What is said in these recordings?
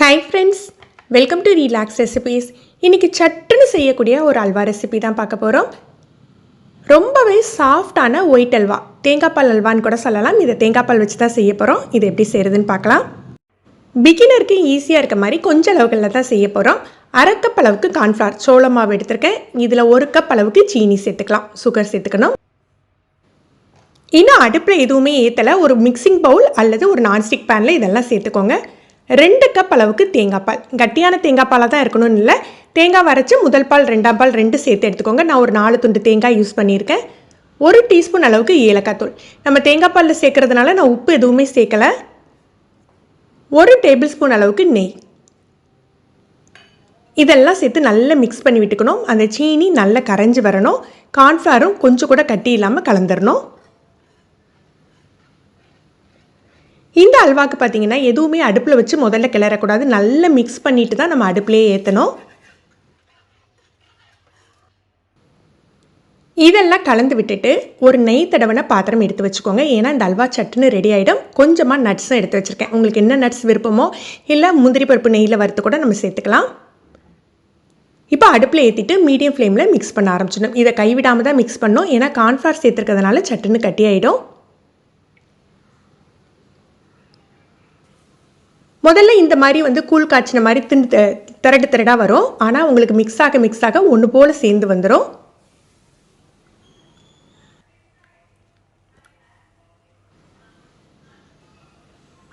Hi friends welcome to relax recipes இன்றைக்கி சட்டுன்னு செய்யக்கூடிய ஒரு அல்வா ரெசிபி தான் பார்க்க போகிறோம் ரொம்பவே சாஃப்டான ஒயிட் அல்வா. தேங்காய் பால் அல்வான்னு கூட சொல்லலாம். இதை தேங்காய் பால் வச்சு தான் செய்ய போகிறோம் இது எப்படி செய்கிறதுன்னு பார்க்கலாம். பிகினருக்கு ஈஸியாக இருக்க மாதிரி கொஞ்சம் அளவுகளில் தான் செய்ய போகிறோம் அரை கப் அளவுக்கு கார்ன்ஃப்ளவர் சோள மாவு எடுத்திருக்கேன். இதில் ஒரு கப் அளவுக்கு சீனி சேர்த்துக்கலாம். சுகர் சேர்த்துக்கணும். இன்னும் அடுப்பில் எதுவுமே ஏற்றலை ஒரு மிக்சிங் பவுல் அல்லது ஒரு நான்ஸ்டிக் பேனில் இதெல்லாம் சேர்த்துக்கோங்க. ரெண்டு கப் அளவுக்கு தேங்காய் பால். கட்டியான தேங்காய் பாலாக தான் இருக்கணும்னு இல்லை. தேங்காய் வரைச்சி முதல் பால் ரெண்டாம் பால் ரெண்டு சேர்த்து எடுத்துக்கோங்க. நான் ஒரு நாலு துண்டு தேங்காய் யூஸ் பண்ணியிருக்கேன். ஒரு டீஸ்பூன் அளவுக்கு ஏலக்காய் தூள். நம்ம தேங்காய் பாலில் சேர்க்கறதுனால நான் உப்பு எதுவுமே சேர்க்கலை. ஒரு டேபிள் ஸ்பூன் அளவுக்கு நெய். இதெல்லாம் சேர்த்து நல்லா மிக்ஸ் பண்ணி விட்டுக்கணும். அந்த சீனி நல்லா கரைஞ்சி வரணும். கார்ன்ஃப்ளவரும் கொஞ்சம் கூட கட்டி இல்லாமல் கலந்துடணும் இந்த அல்வாக்கு பார்த்தீங்கன்னா எதுவுமே அடுப்பில் வச்சு முதல்ல கிளறக்கூடாது. நல்லா மிக்ஸ் பண்ணிட்டு தான் நம்ம அடுப்புலேயே ஏற்றணும் இதெல்லாம் கலந்து விட்டுட்டு ஒரு நெய் தடவனை பாத்திரம் எடுத்து வச்சுக்கோங்க. ஏன்னா இந்த அல்வா சட்டுன்னு ரெடி ஆகிடும் கொஞ்சமாக நட்ஸும் எடுத்து வச்சுருக்கேன். உங்களுக்கு என்ன நட்ஸ் விருப்பமோ இல்லை முந்திரி பருப்பு நெய்யில் வறுத்து கூட நம்ம சேர்த்துக்கலாம். இப்போ அடுப்பில் ஏற்றிட்டு மீடியம் ஃப்ளேமில் மிக்ஸ் பண்ண ஆரம்பிச்சிடணும். இதை கைவிடாமல் தான் மிக்ஸ் பண்ணோம் ஏன்னா கார்ன்ஃப்ளவர் சேர்த்துருக்கிறதுனால சட்டுன்னு கட்டி ஆகிடும் முதல்ல இந்த மாதிரி வந்து கூழ் காய்ச்சின மாதிரி திண்டு திரட்டு திரடாக வரும். ஆனால் உங்களுக்கு மிக்ஸ் ஆக மிக்ஸ் ஆக ஒன்று போல் சேர்ந்து வந்துடும்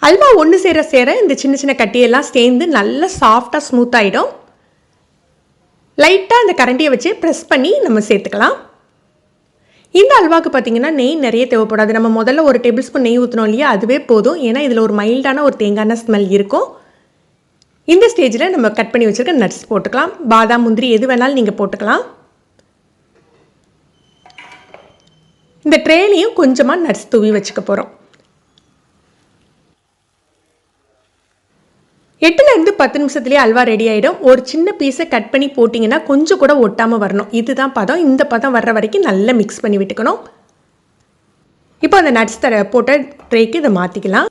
அல்வா ஒன்று சேர சேர இந்த சின்ன சின்ன கட்டியெல்லாம் சேர்ந்து நல்லா சாஃப்டாக ஸ்மூத் ஆகிடும் லைட்டாக அந்த கரண்டியை வச்சு ப்ரெஸ் பண்ணி நம்ம சேர்த்துக்கலாம். இந்த அல்வாவுக்கு பார்த்தீங்கன்னா நெய் நிறைய தேவைப்படாது நம்ம முதல்ல ஒரு டேபிள் ஸ்பூன் நெய் ஊற்றினோம் இல்லையா? அதுவே போதும். ஏன்னா இதில் ஒரு மைல்டான ஒரு தேங்காய் ஸ்மெல் இருக்கும். இந்த ஸ்டேஜில் நம்ம கட் பண்ணி வச்சுருக்க நட்ஸ் போட்டுக்கலாம். பாதாம் முந்திரி எது வேணாலும் நீங்கள் போட்டுக்கலாம். இந்த ட்ரேலையும் கொஞ்சமாக நட்ஸ் தூவி வச்சுக்க போகிறோம் எட்டுலேருந்து பத்து நிமிஷத்துலேயே அல்வா ரெடி ஆகிடும் ஒரு சின்ன பீஸை கட் பண்ணி போட்டிங்கன்னா கொஞ்சம் கூட ஒட்டாமல் வரணும். இதுதான் பதம். இந்த பதம் வர்ற வரைக்கும் நல்லா மிக்ஸ் பண்ணி விட்டுக்கணும். இப்போ அந்த நட்ஸ் தர போட்ட ட்ரேக்கு இதை மாற்றிக்கலாம்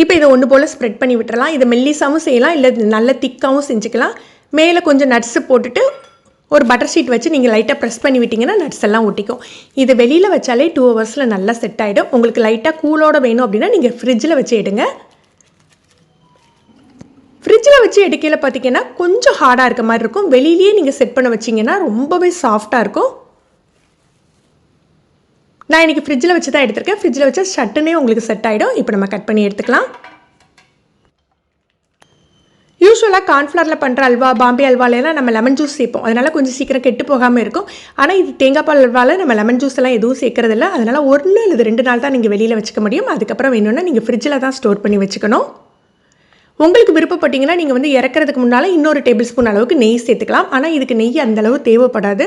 இப்போ இதை ஒன்று போல் ஸ்ப்ரெட் பண்ணி விட்டுறலாம். இதை மெல்லிசாவும் செய்யலாம். இல்லை நல்ல திக்காகவும் செஞ்சுக்கலாம். மேலே கொஞ்சம் நட்ஸு போட்டுட்டு ஒரு பட்டர் ஷீட் வச்சு நீங்கள் லைட்டாக ப்ரெஸ் பண்ணி விட்டிங்கன்னா நட்ஸ் எல்லாம் ஒட்டிக்கும். இது வெளியில் வச்சாலே டூ ஹவர்ஸில் நல்லா செட் ஆகிடும் உங்களுக்கு லைட்டாக கூலோட வேணும் அப்படின்னா நீங்கள் ஃப்ரிட்ஜில் வச்சு எடுங்க. ஃப்ரிட்ஜில் வச்சு எடுக்கையில் பார்த்தீங்கன்னா கொஞ்சம் ஹார்டாக இருக்க மாதிரி இருக்கும். வெளியிலேயே நீங்கள் செட் பண்ண வச்சிங்கன்னா ரொம்பவே சாஃப்டாக இருக்கும். நான் இன்றைக்கி ஃப்ரிட்ஜில் வச்சு தான் எடுத்திருக்கேன். ஃப்ரிட்ஜில் வச்சா ஷட்டுனே உங்களுக்கு செட் ஆகிடும் இப்போ நம்ம கட் பண்ணி எடுத்துக்கலாம். யூஸ்வலாக கார்ன்ஃப்ளவரில் பண்ணுற அல்வா பாம்பே அல்வாலெல்லாம் நம்ம லெமன் ஜூஸ் சேர்ப்போம். அதனால் கொஞ்சம் சீக்கிரம் கெட்டு போகாமல் இருக்கும். ஆனால் இது தேங்காய் பால் அல்வாவில் நம்ம லெமன் ஜூஸ் எல்லாம் எதுவும் சேர்க்கறதில்ல. அதனால் ஒன்று அல்லது ரெண்டு நாள் தான் நீங்கள் வெளியில் வச்சுக்க முடியும். அதுக்கப்புறம் வேணும்னா நீங்கள் ஃப்ரிட்ஜில் தான் ஸ்டோர் பண்ணி வச்சுக்கணும். உங்களுக்கு விருப்பப்பட்டீங்கன்னா நீங்கள் வந்து இறக்குறதுக்கு முன்னால் இன்னொரு டேபிள் ஸ்பூன் அளவுக்கு நெய் சேர்த்துக்கலாம். ஆனால் இதுக்கு நெய் அந்தளவு தேவைப்படாது.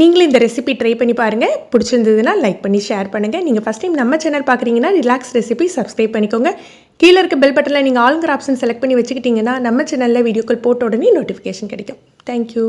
நீங்களும் இந்த ரெசிபி ட்ரை பண்ணி பாருங்கள் பிடிச்சிருந்ததுன்னா லைக் பண்ணி ஷேர் பண்ணுங்கள் நீங்கள் ஃபஸ்ட் டைம் நம்ம சேனல் பார்க்குறீங்கன்னா ரிலாக்ஸ் ரெசிபி சப்ஸ்கிரைப் பண்ணிக்கோங்க. கீழே இருக்க பெல் பட்டனில் நீங்கள் ஆளுங்கிற ஆப்ஷன் செலக்ட் பண்ணி வச்சுக்கிட்டிங்கன்னா நம்ம சேனலில் வீடியோக்கள் போட்ட உடனே நோட்டிஃபிகேஷன் கிடைக்கும். தேங்க்யூ